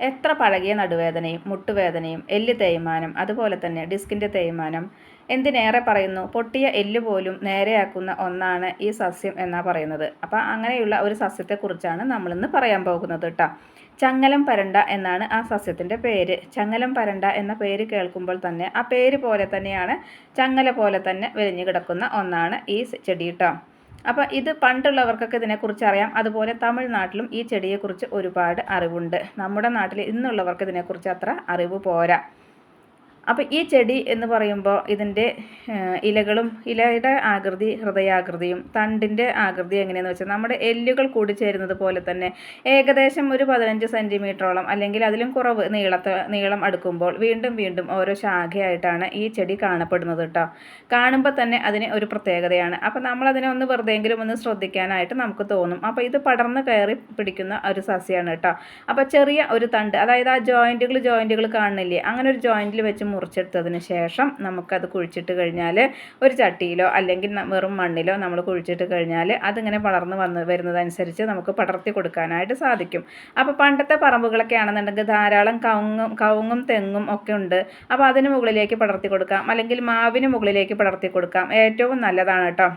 എത്ര പഴകിയ നടുവേദനയും മുട്ടുവേദനയും എല്ല് തേയ്മാനം അതുപോലെ തന്നെ ഡിസ്കിന്റെ തേയ്മാനം എന്തിനേറെ പറയുന്നു? പൊട്ടിയ എല്ല് പോലും നേരെയാക്കുന്ന ഒന്നാണ് ഈ സസ്യം എന്നാണ് പറയുന്നത്. അപ്പോൾ അങ്ങനെയുള്ള ഒരു സസ്യത്തെക്കുറിച്ചാണ് നമ്മളിന്ന് പറയാൻ പോകുന്നത് കേട്ടോ ചങ്ങലം പരണ്ട എന്നാണ് ആ സസ്യത്തിന്റെ പേര്. ചങ്ങലം പരണ്ട എന്ന പേര് കേൾക്കുമ്പോൾ തന്നെ ആ പേര് പോലെ തന്നെയാണ് ചങ്ങല പോലെ തന്നെ വിരിഞ്ഞു കിടക്കുന്ന ഒന്നാണ് ഈ ചെടി കേട്ടോ അപ്പോൾ ഇത് പണ്ടുള്ളവർക്കൊക്കെ ഇതിനെക്കുറിച്ച് അറിയാം. അതുപോലെ തമിഴ്നാട്ടിലും ഈ ചെടിയെക്കുറിച്ച് ഒരുപാട് അറിവുണ്ട്. നമ്മുടെ നാട്ടിൽ ഇന്നുള്ളവർക്ക് ഇതിനെക്കുറിച്ച് അത്ര അറിവ് പോരാ. അപ്പോൾ ഈ ചെടി എന്ന് പറയുമ്പോൾ ഇതിന്റെ ഇലകളും ഇലയുടെ ആകൃതി ഹൃദയാകൃതിയും തണ്ടിന്റെ ആകൃതി എങ്ങനെയാണെന്ന് വെച്ചാൽ നമ്മുടെ എല്ലുകൾ കൂടി ചേരുന്നത് പോലെ തന്നെ ഏകദേശം ഒരു പതിനഞ്ച് സെന്റിമീറ്ററോളം അല്ലെങ്കിൽ അതിലും കുറവ് നീളത്തെ നീളം അടുക്കുമ്പോൾ വീണ്ടും വീണ്ടും ഓരോ ശാഖയായിട്ടാണ് ഈ ചെടി കാണപ്പെടുന്നത് കേട്ടോ കാണുമ്പോൾ തന്നെ അതിന് ഒരു പ്രത്യേകതയാണ്. അപ്പോൾ നമ്മളതിനെ ഒന്ന് വെറുതെങ്കിലും ഒന്ന് ശ്രദ്ധിക്കാനായിട്ട് നമുക്ക് തോന്നും. അപ്പോൾ ഇത് പടർന്ന് കയറി പിടിക്കുന്ന ഒരു സസ്യമാണ് കേട്ടോ അപ്പോൾ ചെറിയ ഒരു തണ്ട് അതായത് ആ ജോയിന്റുകൾ ജോയിന്റുകൾ കാണുന്നില്ലേ അങ്ങനെ ഒരു ജോയിന്റിൽ വെച്ച് മുറിച്ചെടുത്തതിന് ശേഷം നമുക്കത് കുഴിച്ചിട്ട് കഴിഞ്ഞാൽ ഒരു ചട്ടിയിലോ അല്ലെങ്കിൽ വെറും മണ്ണിലോ നമ്മൾ കുഴിച്ചിട്ട് കഴിഞ്ഞാൽ അതിങ്ങനെ വളർന്നു വന്ന് വരുന്നതനുസരിച്ച് നമുക്ക് പടർത്തി കൊടുക്കാനായിട്ട് സാധിക്കും. അപ്പോൾ പണ്ടത്തെ പറമ്പുകളൊക്കെ ആണെന്നുണ്ടെങ്കിൽ ധാരാളം കവുങ്ങും കവുങ്ങും തെങ്ങും ഒക്കെ ഉണ്ട്. അപ്പോൾ അതിന് മുകളിലേക്ക് പടർത്തി കൊടുക്കാം. അല്ലെങ്കിൽ മാവിന് മുകളിലേക്ക് പടർത്തി കൊടുക്കാം. ഏറ്റവും നല്ലതാണ് കേട്ടോ.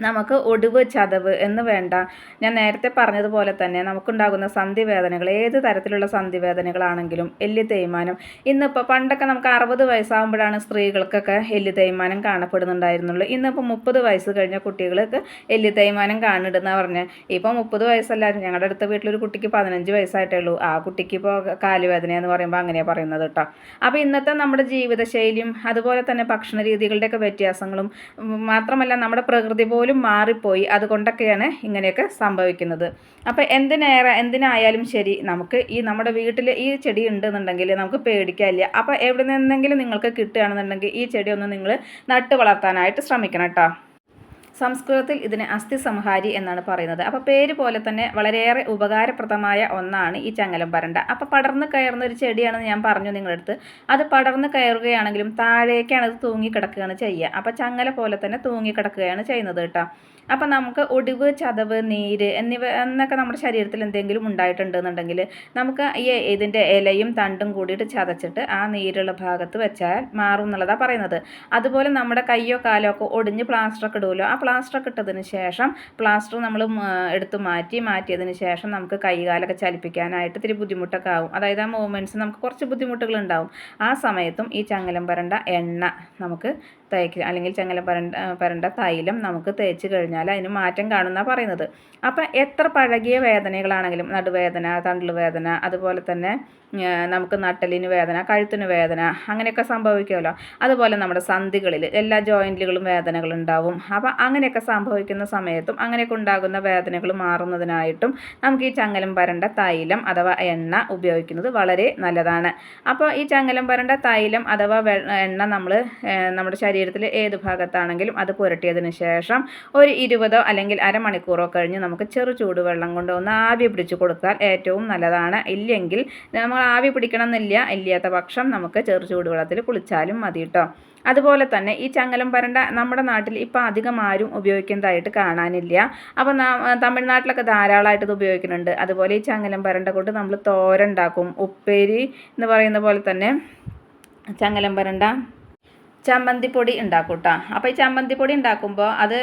നമുക്ക് ഒടിവ് ചതവ് എന്ന് വേണ്ട. ഞാൻ നേരത്തെ പറഞ്ഞതുപോലെ തന്നെ നമുക്കുണ്ടാകുന്ന സന്ധി വേദനകൾ ഏത് തരത്തിലുള്ള സന്ധി വേദനകളാണെങ്കിലും എല്ല് തേയ്മാനം. ഇന്നിപ്പോൾ പണ്ടൊക്കെ നമുക്ക് അറുപത് വയസ്സാകുമ്പോഴാണ് സ്ത്രീകൾക്കൊക്കെ എല്ല് തേയ്മാനം കാണപ്പെടുന്നുണ്ടായിരുന്നുള്ളൂ. ഇന്നിപ്പോൾ മുപ്പത് വയസ്സ് കഴിഞ്ഞ കുട്ടികൾക്ക് എല്ല് തേയ്മാനം കാണിടുന്ന പറഞ്ഞ്. ഇപ്പോൾ മുപ്പത് വയസ്സല്ലായിരുന്നു ഞങ്ങളുടെ അടുത്ത വീട്ടിലൊരു കുട്ടിക്ക് പതിനഞ്ച് വയസ്സായിട്ടേ ഉള്ളൂ ആ കുട്ടിക്ക് ഇപ്പോൾ കാലുവേദന എന്ന് പറയുമ്പോൾ അങ്ങനെയാണ് പറയുന്നത് കേട്ടോ. അപ്പോൾ ഇന്നത്തെ നമ്മുടെ ജീവിതശൈലിയും അതുപോലെ തന്നെ ഭക്ഷണ രീതികളുടെയൊക്കെ വ്യത്യാസങ്ങളും മാത്രമല്ല നമ്മുടെ പ്രകൃതി പോലും മാറിപ്പോയി. അതുകൊണ്ടൊക്കെയാണ് ഇങ്ങനെയൊക്കെ സംഭവിക്കുന്നത്. അപ്പോൾ എന്തിനേറെ എന്തിനായാലും ശരി നമുക്ക് ഈ നമ്മുടെ വീട്ടിൽ ഈ ചെടി ഉണ്ടെന്നുണ്ടെങ്കിൽ നമുക്ക് പേടിക്കാനില്ല. അപ്പോൾ എവിടെ നിന്നെങ്കിലും നിങ്ങൾക്ക് കിട്ടുകയാണെന്നുണ്ടെങ്കിൽ ഈ ചെടി ഒന്ന് നിങ്ങൾ നട്ട് വളർത്താനായിട്ട് ശ്രമിക്കണം കേട്ടോ. സംസ്കൃതത്തിൽ ഇതിന് അസ്ഥി സംഹാരി എന്നാണ് പറയുന്നത്. അപ്പോൾ പേര് പോലെ തന്നെ വളരെയേറെ ഉപകാരപ്രദമായ ഒന്നാണ് ഈ ചങ്ങലം പരണ്ട അപ്പോൾ പടർന്ന് കയറുന്ന ഒരു ചെടിയാണെന്ന് ഞാൻ പറഞ്ഞു നിങ്ങളുടെ അടുത്ത് അത് പടർന്ന് കയറുകയാണെങ്കിലും താഴേക്കാണ് അത് തൂങ്ങിക്കിടക്കുകയാണ് ചെയ്യുക. അപ്പോൾ ചങ്ങല പോലെ തന്നെ തൂങ്ങിക്കിടക്കുകയാണ് ചെയ്യുന്നത് കേട്ടോ. അപ്പോൾ നമുക്ക് ഒടിവ് ചതവ് നീര് എന്നിവ എന്നൊക്കെ നമ്മുടെ ശരീരത്തിൽ എന്തെങ്കിലും ഉണ്ടായിട്ടുണ്ടെന്നുണ്ടെങ്കിൽ നമുക്ക് ഈ ഇതിന്റെ ഇലയും തണ്ടും കൂടിയിട്ട് ചതച്ചിട്ട് ആ നീരുള്ള ഭാഗത്ത് വെച്ചാൽ മാറും എന്നുള്ളതാണ് പറയുന്നത്. അതുപോലെ നമ്മുടെ കയ്യോ കാലോ ഒക്കെ ഒടിഞ്ഞ് പ്ലാസ്റ്ററൊക്കെ ഇടുമല്ലോ പ്ലാസ്റ്ററൊക്കെ ഇട്ടതിന് ശേഷം പ്ലാസ്റ്റർ നമ്മൾ എടുത്ത് മാറ്റി മാറ്റിയതിന് ശേഷം നമുക്ക് കൈകാലൊക്കെ ചലിപ്പിക്കാനായിട്ട് ഇത്തിരി ബുദ്ധിമുട്ടൊക്കെ ആവും. അതായത് ആ മൂവ്മെന്റ്സ് നമുക്ക് കുറച്ച് ബുദ്ധിമുട്ടുകൾ ഉണ്ടാവും ആ സമയത്തും ഈ ചങ്ങലം പരണ്ട എണ്ണ നമുക്ക് തേക്ക് അല്ലെങ്കിൽ ചെങ്ങല പരണ്ട പരണ്ട തൈലം നമുക്ക് തേച്ച് കഴിഞ്ഞാൽ അതിന് മാറ്റം കാണുന്ന പറയുന്നത്. അപ്പം എത്ര പഴകിയ വേദനകളാണെങ്കിലും നടുവേദന തണ്ടിൽ വേദന അതുപോലെ തന്നെ നമുക്ക് നട്ടലിന് വേദന കഴുത്തിന് വേദന അങ്ങനെയൊക്കെ സംഭവിക്കുമല്ലോ. അതുപോലെ നമ്മുടെ സന്ധികളിൽ എല്ലാ ജോയിന്റുകളും വേദനകളുണ്ടാവും. അപ്പം അങ്ങനെയൊക്കെ സംഭവിക്കുന്ന സമയത്തും അങ്ങനെയൊക്കെ ഉണ്ടാകുന്ന വേദനകൾ മാറുന്നതിനായിട്ടും നമുക്ക് ഈ ചങ്ങലം പരണ്ട തൈലം അഥവാ എണ്ണ ഉപയോഗിക്കുന്നത് വളരെ നല്ലതാണ്. അപ്പോൾ ഈ ചങ്ങലം പരണ്ട തൈലം അഥവാ എണ്ണ നമ്മൾ നമ്മുടെ ശരീരത്തിൽ ഏത് ഭാഗത്താണെങ്കിലും അത് പുരട്ടിയതിന് ശേഷം ഒരു ഇരുപതോ അല്ലെങ്കിൽ അരമണിക്കൂറോ കഴിഞ്ഞ് നമുക്ക് ചെറു ചൂടുവെള്ളം കൊണ്ട് ഒന്ന് ആവി പിടിച്ചു കൊടുത്താൽ ഏറ്റവും നല്ലതാണ്. ഇല്ലെങ്കിൽ നമ്മൾ ആവി പിടിക്കണം എന്നില്ല ഇല്ലാത്ത പക്ഷം നമുക്ക് ചെറു ചൂടുവെള്ളത്തിൽ കുളിച്ചാലും മതി കേട്ടോ അതുപോലെ തന്നെ ഈ ചങ്ങലം പരണ്ട നമ്മുടെ നാട്ടിൽ ഇപ്പോൾ അധികം ആരും ഉപയോഗിക്കുന്നതായിട്ട് കാണാനില്ല. അപ്പോൾ തമിഴ്നാട്ടിലൊക്കെ ധാരാളമായിട്ട് ഇത് ഉപയോഗിക്കുന്നുണ്ട്. അതുപോലെ ഈ ചങ്ങലം പരണ്ട കൊണ്ട് നമ്മൾ തോരണ്ടാക്കും ഉപ്പേരി എന്ന് പറയുന്ന പോലെ തന്നെ ചങ്ങലം പരണ്ട ചമ്മന്തിപ്പൊടി ഉണ്ടാക്കും കേട്ടോ അപ്പോൾ ഈ ചമ്മന്തിപ്പൊടി ഉണ്ടാക്കുമ്പോൾ അത്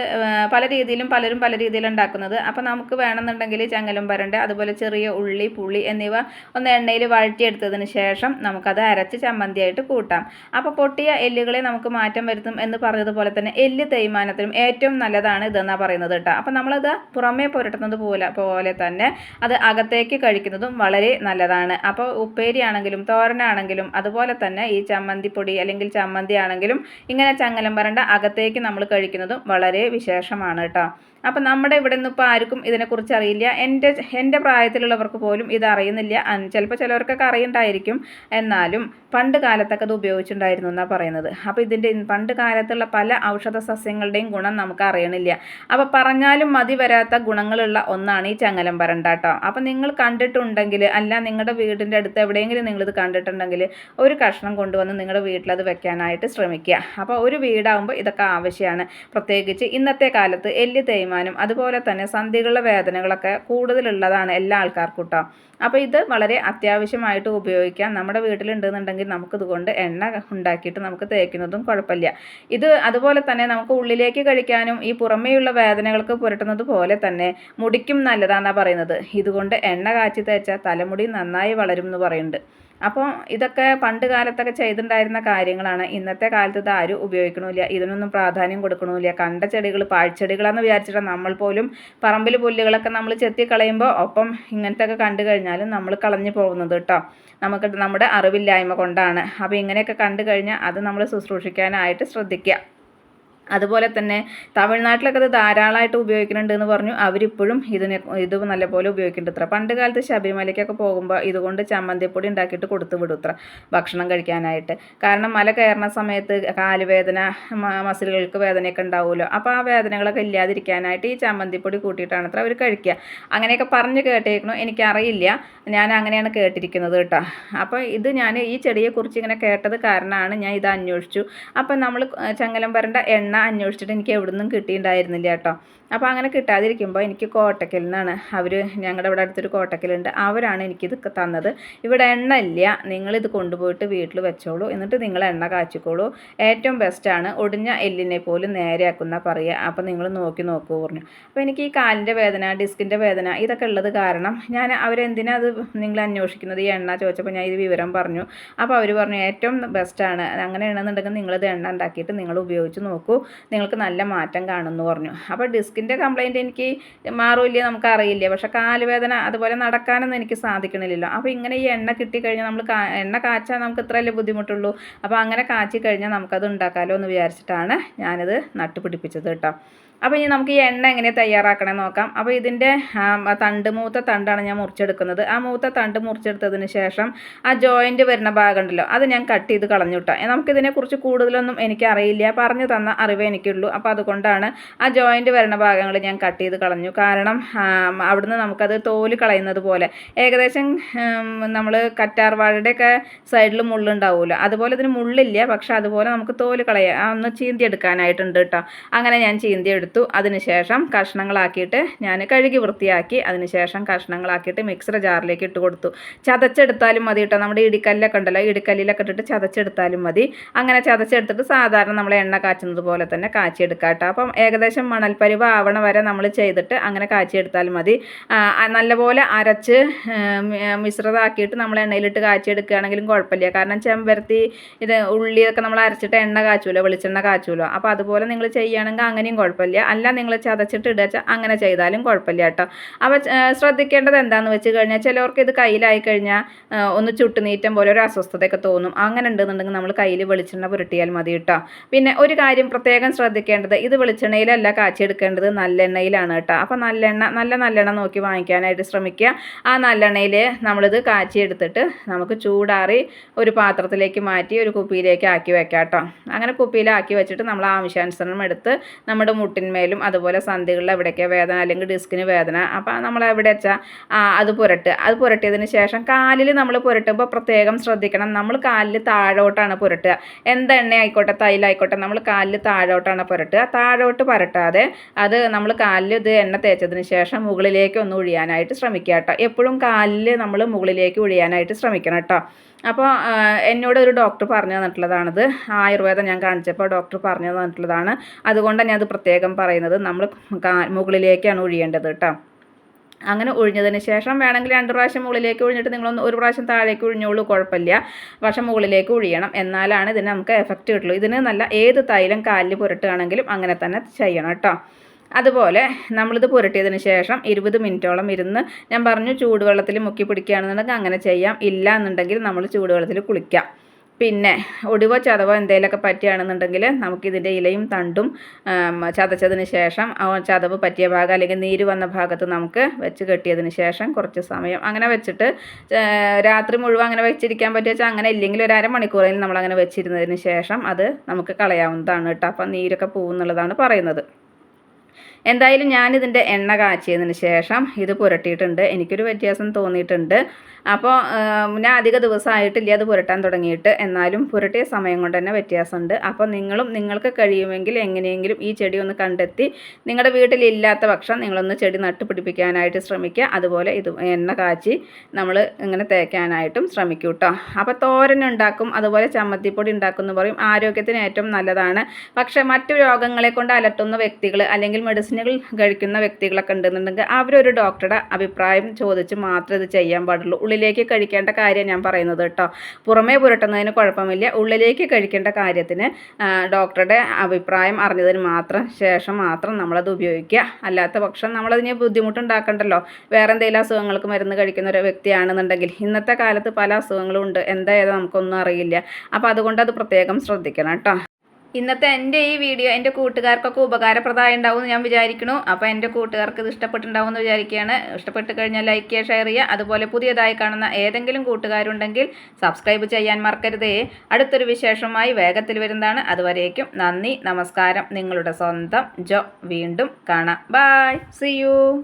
പല രീതിയിലും പലരും പല രീതിയിലും ഉണ്ടാക്കുന്നത്. അപ്പോൾ നമുക്ക് വേണമെന്നുണ്ടെങ്കിൽ ചങ്ങലും പരണ്ട് അതുപോലെ ചെറിയ ഉള്ളി പുളി എന്നിവ ഒന്ന് എണ്ണയിൽ വഴറ്റിയെടുത്തതിന് ശേഷം നമുക്കത് അരച്ച് ചമ്മന്തിയായിട്ട് കൂട്ടാം. അപ്പോൾ പൊട്ടിയ എല്ലുകളെ നമുക്ക് മാറ്റം വരുത്തും എന്ന് പറഞ്ഞതുപോലെ തന്നെ എല്ല് തേയ്മാനത്തിനും ഏറ്റവും നല്ലതാണ് ഇതെന്നാണ് പറയുന്നത് കേട്ടോ. അപ്പോൾ നമ്മളത് പുറമേ പുരട്ടുന്നത് പോലെ പോലെ തന്നെ അത് അകത്തേക്ക് കഴിക്കുന്നതും വളരെ നല്ലതാണ്. അപ്പോൾ ഉപ്പേരിയാണെങ്കിലും തോരനാണെങ്കിലും അതുപോലെ തന്നെ ഈ ചമ്മന്തിപ്പൊടി അല്ലെങ്കിൽ ചമ്മന്തി ആണെങ്കിൽ ഇങ്ങനെ ചങ്ങലം വരണ്ട അകത്തേക്ക് നമ്മൾ കഴിക്കുന്നതും വളരെ വിശേഷമാണ് കേട്ടോ. അപ്പം നമ്മുടെ ഇവിടെ നിന്ന് ഇപ്പോൾ ആർക്കും ഇതിനെക്കുറിച്ച് അറിയില്ല. എന്റെ എന്റെ പ്രായത്തിലുള്ളവർക്ക് പോലും ഇത് അറിയുന്നില്ല. ചിലപ്പോൾ ചിലവർക്കൊക്കെ അറിയണ്ടായിരിക്കും. എന്നാലും പണ്ട് കാലത്തൊക്കെ അത് ഉപയോഗിച്ചിട്ടുണ്ടായിരുന്നു എന്നാണ് പറയുന്നത്. അപ്പോൾ ഇതിന്റെ പണ്ട് കാലത്തുള്ള പല ഔഷധ സസ്യങ്ങളുടെയും ഗുണം നമുക്ക് അറിയണില്ല. അപ്പോൾ പറഞ്ഞാലും മതി വരാത്ത ഗുണങ്ങളുള്ള ഒന്നാണ് ഈ ചങ്ങലം വരണ്ട കേട്ടോ അപ്പോൾ നിങ്ങൾ കണ്ടിട്ടുണ്ടെങ്കിൽ അല്ല നിങ്ങളുടെ വീടിന്റെ അടുത്ത് എവിടെയെങ്കിലും നിങ്ങളിത് കണ്ടിട്ടുണ്ടെങ്കിൽ ഒരു കഷ്ണം കൊണ്ടുവന്ന് നിങ്ങളുടെ വീട്ടിലത് വെക്കാനായിട്ട് ശ്രമിക്കുക. അപ്പോൾ ഒരു വീടാകുമ്പോൾ ഇതൊക്കെ ആവശ്യമാണ്. പ്രത്യേകിച്ച് ഇന്നത്തെ കാലത്ത് എല്ല് തേയ്മ തേയ്മാനം അതുപോലെ തന്നെ സന്ധികളുടെ വേദനകളൊക്കെ കൂടുതലുള്ളതാണ് എല്ലാ ആൾക്കാർക്കും കേട്ടോ അപ്പോൾ ഇത് വളരെ അത്യാവശ്യമായിട്ട് ഉപയോഗിക്കാം. നമ്മുടെ വീട്ടിലുണ്ടെന്നുണ്ടെങ്കിൽ നമുക്കിതുകൊണ്ട് എണ്ണ ഉണ്ടാക്കിയിട്ട് നമുക്ക് തേക്കുന്നതും കുഴപ്പമില്ല. ഇത് അതുപോലെ തന്നെ നമുക്ക് ഉള്ളിലേക്ക് കഴിക്കാനും ഈ പുറമേയുള്ള വേദനകൾക്ക് പുരട്ടുന്നത് പോലെ തന്നെ മുടിക്കും നല്ലതാണെന്നാണ് പറയുന്നത്. ഇതുകൊണ്ട് എണ്ണ കാച്ചി തേച്ചാൽ തലമുടി നന്നായി വളരും എന്ന് പറയുന്നുണ്ട്. അപ്പോൾ ഇതൊക്കെ പണ്ട് കാലത്തൊക്കെ ചെയ്തിട്ടുണ്ടായിരുന്ന കാര്യങ്ങളാണ്. ഇന്നത്തെ കാലത്ത് ഇത് ആരും ഉപയോഗിക്കണമില്ല ഇതിനൊന്നും പ്രാധാന്യം കൊടുക്കണമില്ല കണ്ട ചെടികൾ പാഴ്ചെടികളാണെന്ന് വിചാരിച്ചിട്ട് നമ്മൾ പോലും പറമ്പിൽ പുല്ലുകളൊക്കെ നമ്മൾ ചെത്തി കളയുമ്പോൾ ഒപ്പം ഇങ്ങനത്തെ ഒക്കെ കണ്ടു കഴിഞ്ഞാലും നമ്മൾ കളഞ്ഞു പോകുന്നത് കേട്ടോ നമുക്ക് നമ്മുടെ അറിവില്ലായ്മ കൊണ്ടാണ്. അപ്പോൾ ഇങ്ങനെയൊക്കെ കണ്ടു കഴിഞ്ഞാൽ അത് നമ്മൾ ശുശ്രൂഷിക്കാനായിട്ട് ശ്രദ്ധിക്കുക അതുപോലെ തന്നെ തമിഴ്നാട്ടിലൊക്കെ ഇത് ധാരാളമായിട്ട് ഉപയോഗിക്കുന്നുണ്ട് എന്ന് പറഞ്ഞു. അവരിപ്പോഴും ഇതിനെ ഇത് നല്ലപോലെ ഉപയോഗിക്കുന്നുണ്ട് ഇത്ര. പണ്ട് കാലത്ത് ശബരിമലയ്ക്കൊക്കെ പോകുമ്പോൾ ഇതുകൊണ്ട് ചമ്മന്തിപ്പൊടി ഉണ്ടാക്കിയിട്ട് കൊടുത്തു വിടും ഇത്ര ഭക്ഷണം കഴിക്കാനായിട്ട്. കാരണം മല കയറുന്ന സമയത്ത് കാലുവേദന മസിലുകൾക്ക് വേദനയൊക്കെ ഉണ്ടാവുമല്ലോ. അപ്പോൾ ആ വേദനകളൊക്കെ ഇല്ലാതിരിക്കാനായിട്ട് ഈ ചമ്മന്തിപ്പൊടി കൂട്ടിയിട്ടാണ് അത്ര അവർ കഴിക്കുക. അങ്ങനെയൊക്കെ പറഞ്ഞ് കേട്ടേക്കണു. എനിക്കറിയില്ല. ഞാൻ അങ്ങനെയാണ് കേട്ടിരിക്കുന്നത് കേട്ടോ. അപ്പോൾ ഇത് ഞാൻ ഈ ചെടിയെക്കുറിച്ച് ഇങ്ങനെ കേട്ടത് കാരണമാണ് ഞാൻ ഇത് അന്വേഷിച്ചു. അപ്പം നമ്മൾ ചങ്ങലം വരേണ്ട എണ്ണ അന്വേഷിച്ചിട്ട് എനിക്ക് എവിടെ നിന്നും കിട്ടിയിട്ടുണ്ടായിരുന്നില്ല കേട്ടോ. അപ്പോൾ അങ്ങനെ കിട്ടാതിരിക്കുമ്പോൾ എനിക്ക് കോട്ടക്കൽ നിന്നാണ്. അവർ ഞങ്ങളുടെ ഇവിടെ അടുത്തൊരു കോട്ടക്കലുണ്ട്. അവരാണ് എനിക്കിത് തന്നത്. ഇവിടെ എണ്ണ ഇല്ല നിങ്ങളിത് കൊണ്ടുപോയിട്ട് വീട്ടിൽ വെച്ചോളൂ. എന്നിട്ട് നിങ്ങൾ എണ്ണ കാച്ചിക്കോളൂ. ഏറ്റവും ബെസ്റ്റാണ് ഒടിഞ്ഞ എല്ലിനെ പോലും നേരെയാക്കുന്ന പറയുക. അപ്പോൾ നിങ്ങൾ നോക്കി നോക്കൂ പറഞ്ഞു. അപ്പോൾ എനിക്ക് ഈ കാലിന്റെ വേദന ഡിസ്കിന്റെ വേദന ഇതൊക്കെ ഉള്ളത് കാരണം ഞാൻ അവരെന്തിനാ അത് നിങ്ങൾ അന്വേഷിക്കുന്നത്? ഈ എണ്ണ ചോദിച്ചപ്പോൾ ഞാൻ ഇത് വിവരം പറഞ്ഞു. അപ്പോൾ അവർ പറഞ്ഞു ഏറ്റവും ബെസ്റ്റാണ് അങ്ങനെയാണെന്നുണ്ടെങ്കിൽ നിങ്ങളിത് എണ്ണ ഉണ്ടാക്കിയിട്ട് നിങ്ങൾ ഉപയോഗിച്ച് നോക്കൂ. നിങ്ങൾക്ക് നല്ല മാറ്റം കാണുമെന്ന് പറഞ്ഞു. അപ്പോൾ ഡിസ്ക് ഡിസ്കിന്റെ കംപ്ലയിന്റ് എനിക്ക് മാറില്ല നമുക്കറിയില്ല? പക്ഷേ കാലുവേദന അതുപോലെ നടക്കാനൊന്നും എനിക്ക് സാധിക്കണില്ലല്ലോ. അപ്പോൾ ഇങ്ങനെ ഈ എണ്ണ കിട്ടിക്കഴിഞ്ഞാൽ നമ്മൾ എണ്ണ കാച്ചാൽ നമുക്ക് ഇത്രയല്ലേ ബുദ്ധിമുട്ടുള്ളൂ? അപ്പോൾ അങ്ങനെ കാച്ചി കഴിഞ്ഞാൽ നമുക്കത് ഉണ്ടാക്കാമല്ലോ എന്ന് വിചാരിച്ചിട്ടാണ് ഞാനിത് നട്ടുപിടിപ്പിച്ചത് കേട്ടോ. അപ്പോൾ ഇനി നമുക്ക് ഈ എണ്ണ എങ്ങനെ തയ്യാറാക്കണം നോക്കാം. അപ്പോൾ ഇതിന്റെ തണ്ട് മൂത്ത തണ്ടാണ് ഞാൻ മുറിച്ചെടുക്കുന്നത്. ആ മൂത്ത തണ്ട് മുറിച്ചെടുത്തതിന് ശേഷം ആ ജോയിന്റ് വരുന്ന ഭാഗമുണ്ടല്ലോ അത് ഞാൻ കട്ട് ചെയ്ത് കളഞ്ഞുവിട്ടാം നമുക്കിതിനെക്കുറിച്ച് കൂടുതലൊന്നും എനിക്കറിയില്ല. പറഞ്ഞു തന്ന അറിവേ എനിക്കുള്ളൂ. അപ്പോൾ അതുകൊണ്ടാണ് ആ ജോയിന്റ് വരുന്ന ഭാഗങ്ങൾ ഞാൻ കട്ട് ചെയ്ത് കളഞ്ഞു. കാരണം അവിടുന്ന് നമുക്കത് തോൽ കളയുന്നത് പോലെ. ഏകദേശം നമ്മൾ കറ്റാർവാഴയുടെയൊക്കെ സൈഡിൽ മുള്ളുണ്ടാവുമല്ലോ. അതുപോലെ ഇതിന് മുള്ളില്ല പക്ഷെ അതുപോലെ നമുക്ക് തോൽ കളയാം. ഒന്ന് ചീന്തി എടുക്കാനായിട്ടുണ്ട് കേട്ടോ. അങ്ങനെ ഞാൻ ചീന്തി എടുത്തു എടുത്തു. അതിനുശേഷം കഷ്ണങ്ങളാക്കിയിട്ട് ഞാൻ കഴുകി വൃത്തിയാക്കി. അതിനുശേഷം കഷ്ണങ്ങളാക്കിയിട്ട് മിക്സർ ജാറിലേക്ക് ഇട്ട് കൊടുത്തു. ചതച്ചെടുത്താലും മതി കേട്ടോ നമ്മുടെ ഇടിക്കല്ലൊക്കെ ഉണ്ടല്ലോ. ഇടിക്കല്ലിലൊക്കെ ഇട്ടിട്ട് ചതച്ചെടുത്താലും മതി. അങ്ങനെ ചതച്ചെടുത്തിട്ട് സാധാരണ നമ്മൾ എണ്ണ കാച്ചുന്നത് പോലെ തന്നെ കാച്ചിയെടുക്കാം കേട്ടോ അപ്പം ഏകദേശം മണൽപ്പരിവ് ആവണ വരെ നമ്മൾ ചെയ്തിട്ട് അങ്ങനെ കാച്ചിയെടുത്താലും മതി. നല്ലപോലെ അരച്ച് മിശ്രിതമാക്കിയിട്ട് നമ്മൾ എണ്ണയിലിട്ട് കാച്ചിയെടുക്കുകയാണെങ്കിലും കുഴപ്പമില്ല. കാരണം ചെമ്പരത്തി ഇത് ഉള്ളിയൊക്കെ നമ്മൾ അരച്ചിട്ട് എണ്ണ കാച്ചുമല്ലോ വെളിച്ചെണ്ണ കാച്ചുമല്ലോ അപ്പോൾ അതുപോലെ നിങ്ങൾ ചെയ്യുകയാണെങ്കിൽ അങ്ങനെയും കുഴപ്പമില്ല. അല്ല നിങ്ങൾ ചതച്ചിട്ട് ഇടുക അങ്ങനെ ചെയ്താലും കുഴപ്പമില്ല കേട്ടോ. അപ്പോൾ ശ്രദ്ധിക്കേണ്ടത് എന്താണെന്ന് വെച്ച് കഴിഞ്ഞാൽ ചിലവർക്ക് ഇത് കയ്യിലായി കഴിഞ്ഞാൽ ഒന്ന് ചുട്ടുനീറ്റം പോലെ ഒരു അസ്വസ്ഥതയൊക്കെ തോന്നും. അങ്ങനെ ഉണ്ടെന്നുണ്ടെങ്കിൽ നമ്മൾ കയ്യിൽ വെളിച്ചെണ്ണ പുരട്ടിയാൽ മതി കേട്ടോ. പിന്നെ ഒരു കാര്യം പ്രത്യേകം ശ്രദ്ധിക്കേണ്ടത് ഇത് വെളിച്ചെണ്ണയിലല്ല കാച്ചിയെടുക്കേണ്ടത് നല്ലെണ്ണയിലാണ് കേട്ടോ. അപ്പോൾ നല്ലെണ്ണ നല്ല നല്ലെണ്ണ നോക്കി വാങ്ങിക്കാനായിട്ട് ശ്രമിക്കുക. ആ നല്ലെണ്ണയിൽ നമ്മളിത് കാച്ചിയെടുത്തിട്ട് നമുക്ക് ചൂടാറി ഒരു പാത്രത്തിലേക്ക് മാറ്റി ഒരു കുപ്പിയിലേക്ക് ആക്കി വെക്കാം കേട്ടോ. അങ്ങനെ കുപ്പിയിലാക്കി വെച്ചിട്ട് നമ്മൾ ആവശ്യാനുസരണം എടുത്ത് നമ്മുടെ മുട്ടിന് മേലും അതുപോലെ സന്ധികളിൽ എവിടെയൊക്കെ വേദന അല്ലെങ്കിൽ ഡിസ്കിന് വേദന. അപ്പോൾ നമ്മൾ എവിടെ വെച്ചാൽ അത് പുരട്ടുക അത് പുരട്ടിയതിന് ശേഷം കാലിൽ നമ്മൾ പുരട്ടുമ്പോൾ പ്രത്യേകം ശ്രദ്ധിക്കണം. നമ്മൾ കാലിൽ താഴോട്ടാണ് പുരട്ടുക. എന്ത് എണ്ണ ആയിക്കോട്ടെ തൈലായിക്കോട്ടെ നമ്മൾ കാലിൽ താഴോട്ടാണ് പുരട്ടുക. താഴോട്ട് പുരട്ടാതെ അത് നമ്മൾ കാലിൽ ഇത് എണ്ണ തേച്ചതിന് ശേഷം മുകളിലേക്ക് ഒന്ന് ഒഴിയാനായിട്ട് ശ്രമിക്കുക കേട്ടോ. എപ്പോഴും കാലിൽ നമ്മൾ മുകളിലേക്ക് ഒഴിയാനായിട്ട് ശ്രമിക്കണം കേട്ടോ. അപ്പോൾ എന്നോട് ഒരു ഡോക്ടർ പറഞ്ഞു തന്നിട്ടുള്ളതാണത്. ആയുർവേദം ഞാൻ കാണിച്ചപ്പോൾ ഡോക്ടർ പറഞ്ഞു തന്നിട്ടുള്ളതാണ്. അതുകൊണ്ടാണ് ഞാൻ അത് പ്രത്യേകം പറയുന്നത്. നമ്മൾ മുകളിലേക്കാണ് ഒഴിയേണ്ടത് കേട്ടോ അങ്ങനെ ഒഴിഞ്ഞതിന് ശേഷം വേണമെങ്കിൽ രണ്ട് പ്രാവശ്യം മുകളിലേക്ക് ഒഴിഞ്ഞിട്ട് നിങ്ങളൊന്ന് ഒരു പ്രാവശ്യം താഴേക്ക് ഒഴിഞ്ഞോളൂ കുഴപ്പമില്ല. പക്ഷേ മുകളിലേക്ക് ഒഴിയണം. എന്നാലാണ് ഇതിന് നമുക്ക് എഫക്റ്റ് കിട്ടുള്ളൂ. ഇതിന് നല്ല ഏത് തൈലം കാലിൽ പുരട്ടുകയാണെങ്കിലും അങ്ങനെ തന്നെ ചെയ്യണം കേട്ടോ അതുപോലെ നമ്മളിത് പുരട്ടിയതിന് ശേഷം ഇരുപത് മിനിറ്റോളം ഇരുന്ന് ഞാൻ പറഞ്ഞു ചൂടുവെള്ളത്തിൽ മുക്കി പിടിക്കുകയാണെന്നുണ്ടെങ്കിൽ അങ്ങനെ ചെയ്യാം. ഇല്ല എന്നുണ്ടെങ്കിൽ നമ്മൾ ചൂടുവെള്ളത്തിൽ കുളിക്കാം. പിന്നെ ഒടിവോ ചതവോ എന്തെങ്കിലുമൊക്കെ പറ്റുകയാണെന്നുണ്ടെങ്കിൽ നമുക്കിതിന്റെ ഇലയും തണ്ടും ചതച്ചതിന് ശേഷം ചതവ് പറ്റിയ ഭാഗം അല്ലെങ്കിൽ നീര് വന്ന ഭാഗത്ത് നമുക്ക് വെച്ച് കെട്ടിയതിന് ശേഷം കുറച്ച് സമയം അങ്ങനെ വെച്ചിട്ട് രാത്രി മുഴുവൻ അങ്ങനെ വെച്ചിരിക്കാൻ പറ്റുക അങ്ങനെ ഇല്ലെങ്കിൽ ഒരു അരമണിക്കൂറിൽ നമ്മളങ്ങനെ വെച്ചിരുന്നതിന് ശേഷം അത് നമുക്ക് കളയാവുന്നതാണ് കേട്ടോ. അപ്പം നീരൊക്കെ പോകുന്നുള്ളതാണ് പറയുന്നത്. എന്തായാലും ഞാനിതിന്റെ എണ്ണ കാച്ചിയതിന് ശേഷം ഇത് പുരട്ടിയിട്ടുണ്ട്. എനിക്കൊരു വ്യത്യാസം തോന്നിയിട്ടുണ്ട്. അപ്പോൾ ഞാൻ അധിക ദിവസമായിട്ടില്ല അത് പുരട്ടാൻ തുടങ്ങിയിട്ട്. എന്നാലും പുരട്ടിയ സമയം കൊണ്ട് തന്നെ വ്യത്യാസമുണ്ട്. അപ്പോൾ നിങ്ങളും നിങ്ങൾക്ക് കഴിയുമെങ്കിൽ എങ്ങനെയെങ്കിലും ഈ ചെടി ഒന്ന് കണ്ടെത്തി നിങ്ങളുടെ വീട്ടിലില്ലാത്ത പക്ഷം നിങ്ങളൊന്ന് ചെടി നട്ടുപിടിപ്പിക്കാനായിട്ട് ശ്രമിക്കുക. അതുപോലെ ഇത് എണ്ണ കാച്ചി നമ്മൾ ഇങ്ങനെ തേക്കാനായിട്ടും ശ്രമിക്കും കേട്ടോ അപ്പോൾ തോരൻ ഉണ്ടാക്കും അതുപോലെ ചമ്മന്തിപ്പൊടി ഉണ്ടാക്കും എന്ന് പറയും. ആരോഗ്യത്തിന് ഏറ്റവും നല്ലതാണ്. പക്ഷേ മറ്റു രോഗങ്ങളെ കൊണ്ട് അലട്ടുന്ന വ്യക്തികൾ അല്ലെങ്കിൽ മെഡിസിനുകൾ കഴിക്കുന്ന വ്യക്തികളൊക്കെ ഉണ്ടെന്നുണ്ടെങ്കിൽ അവരൊരു ഡോക്ടറുടെ അഭിപ്രായം ചോദിച്ച് മാത്രമേ ഇത് ചെയ്യാൻ പാടുള്ളൂ. ഉള്ളിലേക്ക് കഴിക്കേണ്ട കാര്യം ഞാൻ പറയുന്നത് കേട്ടോ. പുറമേ പുരട്ടുന്നതിന് കുഴപ്പമില്ല. ഉള്ളിലേക്ക് കഴിക്കേണ്ട കാര്യത്തിന് ഡോക്ടറുടെ അഭിപ്രായം അറിഞ്ഞതിന് മാത്രം ശേഷം മാത്രം നമ്മളത് ഉപയോഗിക്കുക. അല്ലാത്ത പക്ഷം നമ്മളതിന് ബുദ്ധിമുട്ടുണ്ടാക്കണ്ടല്ലോ. വേറെ എന്തെങ്കിലും അസുഖങ്ങൾക്ക് മരുന്ന് കഴിക്കുന്ന ഒരു വ്യക്തിയാണെന്നുണ്ടെങ്കിൽ ഇന്നത്തെ കാലത്ത് പല അസുഖങ്ങളും ഉണ്ട്. എന്തായാലും നമുക്കൊന്നും അറിയില്ല. അപ്പോൾ അതുകൊണ്ട് അത് പ്രത്യേകം ശ്രദ്ധിക്കണം കേട്ടോ. ഇന്നത്തെ എന്റെ ഈ വീഡിയോ എന്റെ കൂട്ടുകാർക്കൊക്കെ ഉപകാരപ്രദമായി ഉണ്ടാവും എന്ന് ഞാൻ വിചാരിക്കുന്നു. അപ്പോൾ എന്റെ കൂട്ടുകാർക്ക് ഇത് ഇഷ്ടപ്പെട്ടുണ്ടാവും എന്ന് വിചാരിക്കുകയാണ്. ഇഷ്ടപ്പെട്ട് കഴിഞ്ഞാൽ ലൈക്ക് ചെയ്യുക ഷെയർ ചെയ്യുക. അതുപോലെ പുതിയതായി കാണുന്ന ഏതെങ്കിലും കൂട്ടുകാരുണ്ടെങ്കിൽ സബ്സ്ക്രൈബ് ചെയ്യാൻ മറക്കരുതേ. അടുത്തൊരു വിശേഷമായി വേഗത്തിൽ വരുന്നതാണ്. അതുവരേക്കും നന്ദി നമസ്കാരം. നിങ്ങളുടെ സ്വന്തം ജോ. വീണ്ടും കാണാം. Bye C U